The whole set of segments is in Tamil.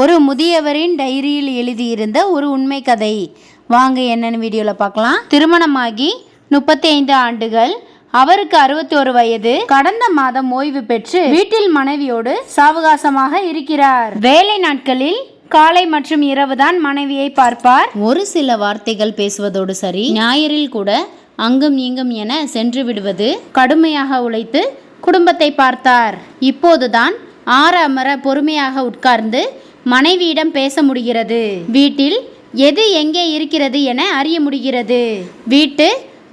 ஒரு முதியவரின் டைரியில் எழுதியிருந்த ஒரு உண்மை கதை வாங்க என்னென்னு வீடியோவில் பார்க்கலாம். திருமணமாகி முப்பத்தி ஐந்து ஆண்டுகள். அவருக்கு அறுபத்தி ஒரு வயது. கடந்த மாதம் ஓய்வு பெற்று வீட்டில் மனைவியோடு சாவகாசமாக இருக்கிறார். வேலை நாட்களில் காலை மற்றும் இரவுதான் மனைவியை பார்ப்பார். ஒரு சில வார்த்தைகள் பேசுவதோடு சரி ஞாயிறில் கூட அங்கும் இங்கும் என சென்று விடுவது கடுமையாக உழைத்து குடும்பத்தை பார்த்தார். இப்போதுதான் ஆற அமர பொறுமையாக உட்கார்ந்து மனைவியிடம் பேச முடிகிறது. வீட்டில் எது எங்கே இருக்கிறது என அறிய முடிகிறது. வீட்டு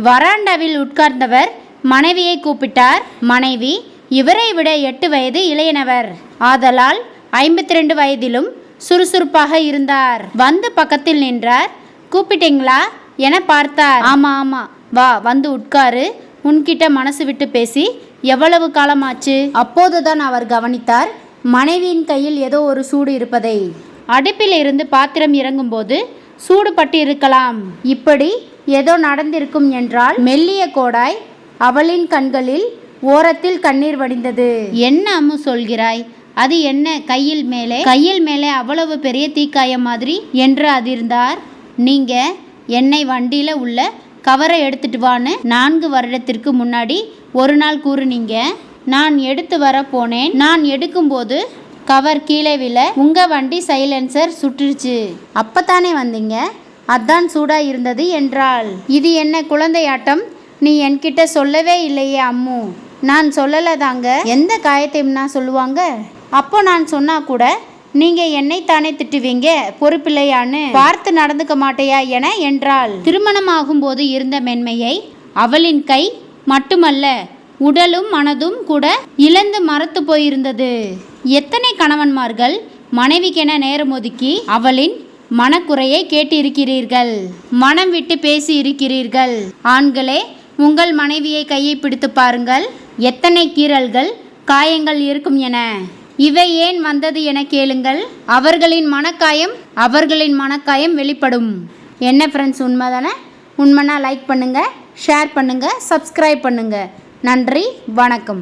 வராண்டாவில் உட்கார்ந்தவர் மனைவியை கூப்பிட்டார். மனைவி இவரை விட எட்டு வயது இளையனவர். ஆதலால் ஐம்பத்தி ரெண்டு வயதிலும் சுறுசுறுப்பாக இருந்தார். வந்து பக்கத்தில் நின்றார். கூப்பிட்டீங்களா? என பார்த்தார். ஆமா ஆமா. வா வந்து உட்காரு. உன்கிட்ட மனசு விட்டு பேசி எவ்வளவு காலமாச்சு? அப்போதுதான் அவர் கவனித்தார். மனைவியின் கையில் ஏதோ ஒரு சூடு இருப்பதை. அடுப்பில் இருந்து பாத்திரம் இறங்கும்போது சூடு பட்டு இருக்கலாம் இப்படி ஏதோ நடந்திருக்கும் என்றால் மெல்லிய கோடாய் அவளின் கண்களில் ஓரத்தில் கண்ணீர் வடிந்தது. என்ன அம்மு சொல்கிறாய்? அது என்ன கையில் மேலே? கையில் மேலே அவ்வளவு பெரிய தீக்காயம் மாதிரி என்று அதிர்ந்தார். நீங்க என்னை வண்டியில உள்ள கவரை எடுத்துட்டு வான்னு நான்கு வருடத்திற்கு முன்னாடி ஒரு நாள் கூறுனீங்க. நான் எடுத்து வர போனேன். நான் எடுக்கும்போது கவர் கீழே விழ உங்க வண்டி சைலன்சர் சுட்டுருச்சு அப்பத்தானே வந்தீங்க? அதான் சூடா இருந்தது என்றாள். இது என்ன குழந்தையாட்டம்? நீ என்கிட்ட சொல்லவே இல்லையே அம்மு. நான் சொல்லலை தாங்க எந்த காயத்தையும்னா சொல்லுவாங்க? அப்போ நான் சொன்னா கூட நீங்க என்னை தானே திட்டுவீங்க பொறுப்பில்லையான்னு. பார்த்து நடந்துக்க மாட்டையா என என்றாள். திருமணமாகும் போது இருந்த மென்மையை அவளின் கை மட்டுமல்ல உடலும் மனதும் கூட இழந்து மறத்து போயிருந்தது. எத்தனை கணவன்மார்கள் மனைவிக்கென நேரம் ஒதுக்கி அவளின் மனக்குறையை கேட்டிருக்கிறீர்கள்? மனம் விட்டு பேசி இருக்கிறீர்கள் ஆண்களே உங்கள் மனைவியை கையை பிடித்து பாருங்கள். எத்தனை கீறல்கள் காயங்கள் இருக்கும் என. இவை ஏன் வந்தது என கேளுங்கள். அவர்களின் மனக்காயம் அவர்களின் மனக்காயம் வெளிப்படும். என்ன ஃப்ரெண்ட்ஸ் உண்மைதானே? உண்மைனா லைக் பண்ணுங்கள் ஷேர் பண்ணுங்கள் சப்ஸ்கிரைப் பண்ணுங்கள் நன்றி வணக்கம்.